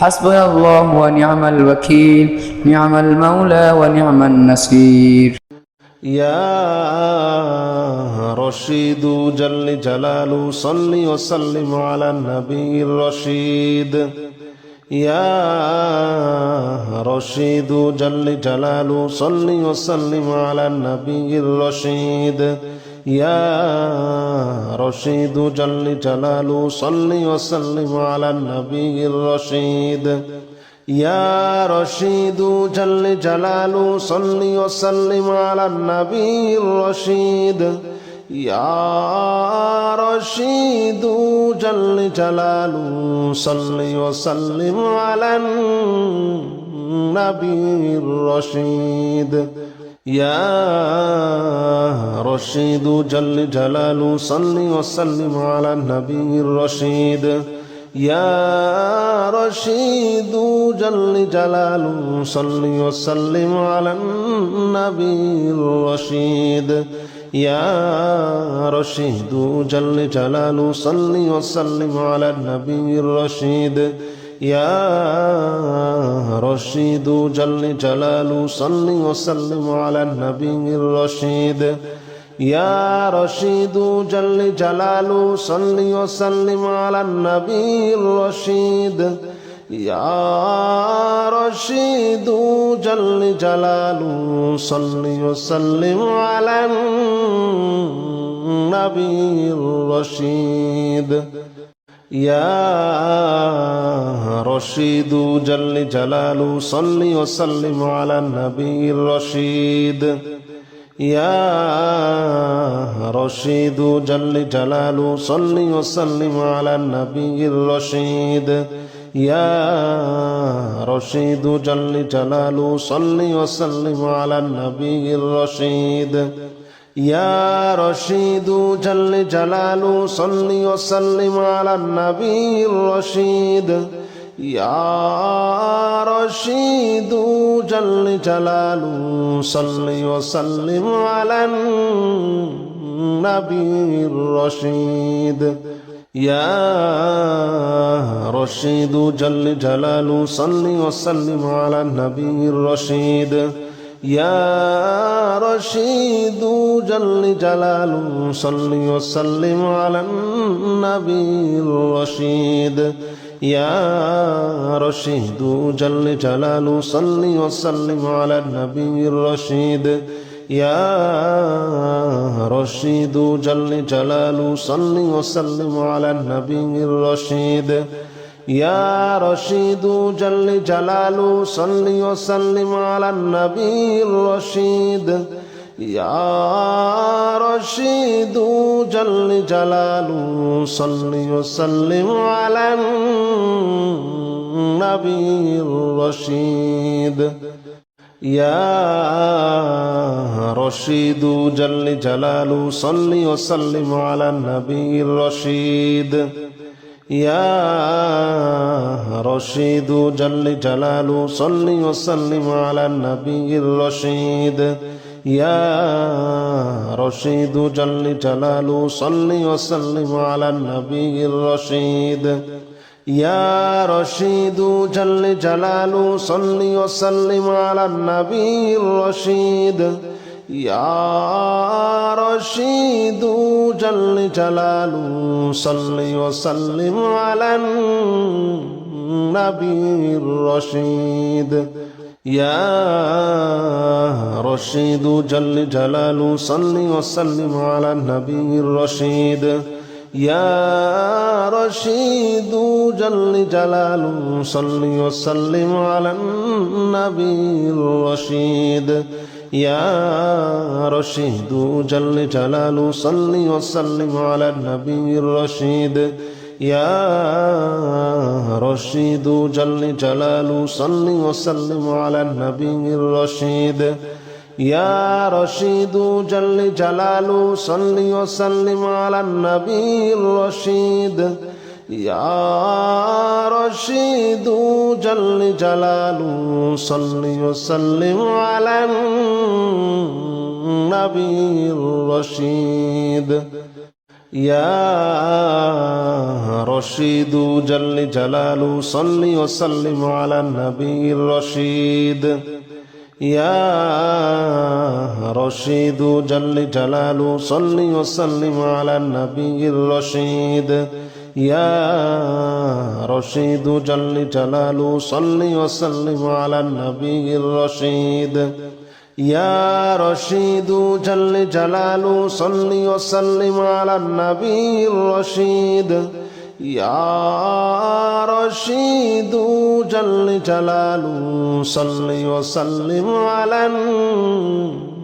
حسبنا الله ونعم الوكيل نعم المولى ونعم النصير. يا رشيد جل جلاله صل وسلم على النبي الرشيد. يا رشيد جل جلاله صل وسلم على النبي الرشيد. يا رشيد جل جلاله صل وسلم على النبي الرشيد يا رشيد جل جلاله صل وسلم على النبي الرشيد يا رشيد جل جلاله صل وسلم على النبي الرشيد يا رشيد جل جلاله صل وسلم على النبي الرشيد. يا رشيد جل جلاله صل وسلم على النبي الرشيد. يا رشيد جل جلاله صل وسلم على النبي الرشيد. يا رشيد جل جلاله صل وسلم على النبي الرشيد يا رشيد جل جلاله صل وسلم على النبي الرشيد يا رشيد جل جلاله صل وسلم على النبي الرشيد يا رشيد جل جلاله صل وسلم على النبي الرشيد يا رشيد جل جلاله صل وسلم على النبي الرشيد يا رشيد جل جلاله صل وسلم على النبي الرشيد يا رشيد جل جلاله صل وسلم على النبي الرشيد. يا رشيد جل جلاله صل وسلم على النبي الرشيد. يا رشيد جل جلاله صل وسلم على النبي الرشيد. يا رشيد جل جلاله صل وسلم على النبي الرشيد يا رشيد جل جلاله صل وسلم على النبي الرشيد يا رشيد جل جلاله صل وسلم على النبي الرشيد يا رشيد جل جلاله صل وسلم على النبي الرشيد. يا رشيد جل جلاله صل وسلم على النبي الرشيد. يا رشيد جل جلاله صل وسلم على النبي الرشيد. يا رشيد جل جلاله صل وسلم على النبي الرشيد يا رشيد جل جلاله صل وسلم على النبي الرشيد يا رشيد جل جلاله صل وسلم على النبي الرشيد يا رشيد جل جلاله صل وسلم على النبي الرشيد. يا رشيد جل جلاله صل وسلم على النبي الرشيد. يا رشيد جل جلاله صل وسلم على النبي الرشيد. يا رشيد جل جلاله صل وسلم على النبي الرشيد. يا رشيد جل جلاله صل وسلم على النبي الرشيد. يا رشيد جل جلاله صل وسلم على النبي الرشيد. يا رشيد جل جلاله صل وسلم على النبي الرشيد. يا رشيد جل جلاله صل وسلم على النبي الرشيد. يا رشيد جل جلاله صل وسلم على النبي الرشيد. يا رشيد جل جلاله صل وسلم على النبي الرشيد يا رشيد جل جلاله صل وسلم على النبي الرشيد يا رشيد جل جلاله صل وسلم على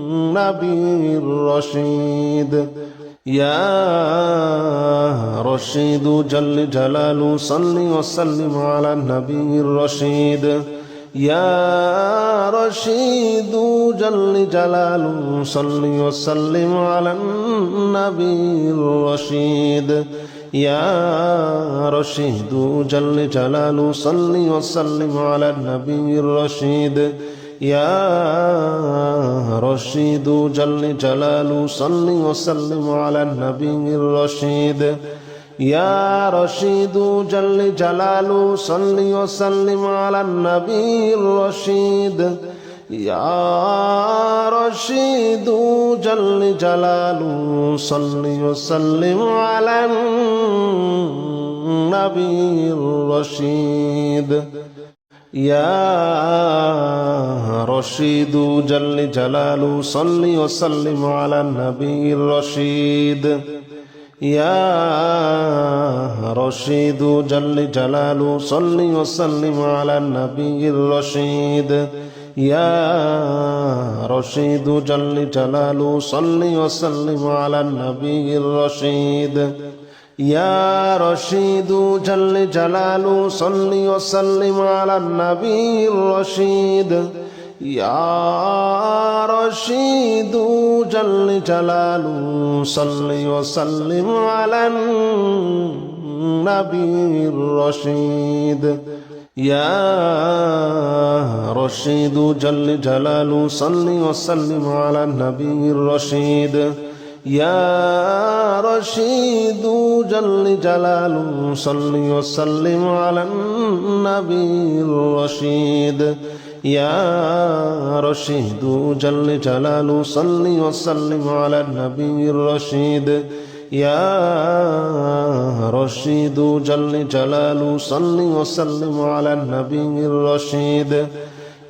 النبي الرشيد يا رشيد جل جلاله صل وسلم على النبي الرشيد. يا رشيد جل جلاله صل وسلم على النبي الرشيد. يا رشيد جل جلاله صل وسلم على النبي الرشيد. يا رشيد جل جلاله صل وسلم على النبي الرشيد يا رشيد جل جلاله صل وسلم على النبي الرشيد يا رشيد جل جلاله صل وسلم على النبي الرشيد يا رشيد جل جلاله صل وسلم على النبي الرشيد يا رشيد جل جلاله صل وسلم على النبي الرشيد يا رشيد جل جلاله صل وسلم على النبي الرشيد يا رشيد جل جلاله صل وسلم على النبي الرشيد. يا رشيد جل جلاله صل وسلم على النبي الرشيد. يا رشيد جل جلاله صل وسلم على النبي الرشيد. يا رشيد جل جلاله صل وسلم على النبي الرشيد يا رشيد جل جلاله صل وسلم على النبي الرشيد يا رشيد جل جلاله صل وسلم على النبي الرشيد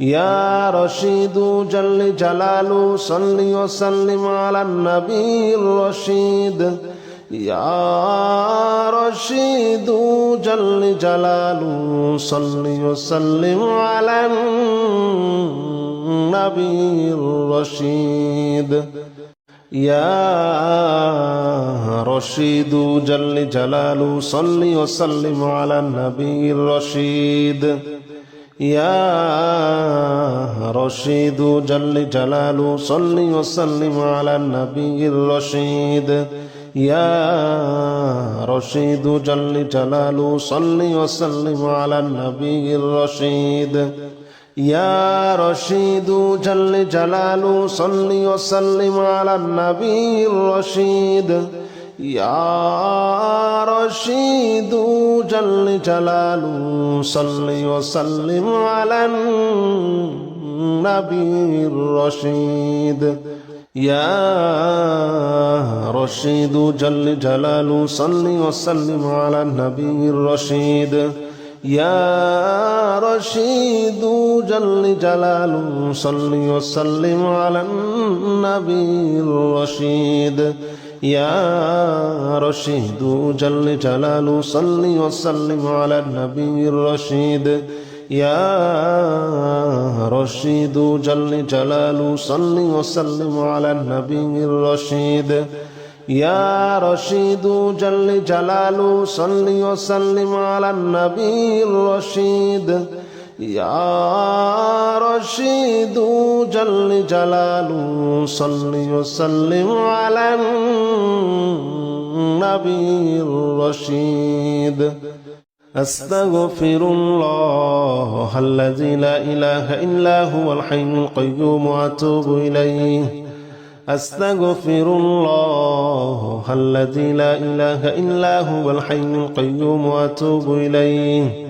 يا رشيد جل جلاله صل وسلم على النبي الرشيد. يا رشيد جل جلاله صل وسلم على النبي الرشيد. يا رشيد جل جلاله صل وسلم على النبي الرشيد. يا رشيد جل جلاله صل وسلم على النبي الرشيد يا رشيد جل جلاله صل وسلم على النبي الرشيد يا رشيد جل جلاله صل وسلم على النبي الرشيد يا رشيد جل جلاله صل وسلم على النبي الرشيد. يا رشيد جل جلاله صل وسلم على النبي الرشيد. يا رشيد جل جلاله صل وسلم على النبي الرشيد. يا رشيد جل جلاله صل وسلم على النبي الرشيد. يا رشيد جل جلاله صل وسلم على النبي الرشيد. يا رشيد جل جلاله صل وسلم على النبي الرشيد. يا رشيد جل جلاله صل وسلم على النبي الرشيد. أستغفر الله الذي لا إله إلا هو الحي القيوم وأتوب إليه. أستغفر الله الذي لا إله إلا هو الحي القيوم وأتوب إليه.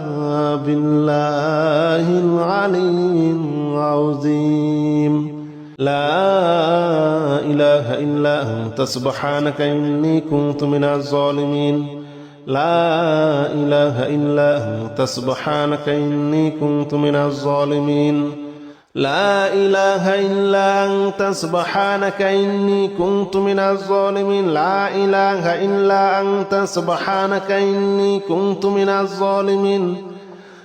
بالله العلي العظيم. لا إله إلا أنت سبحانك إني كنت من الظالمين. لا إله إلا أنت سبحانك إني كنت من الظالمين. لا إله إلا أنت سبحانك إني كنت من الظالمين. لا إله إلا أنت سبحانك إني كنت من الظالمين.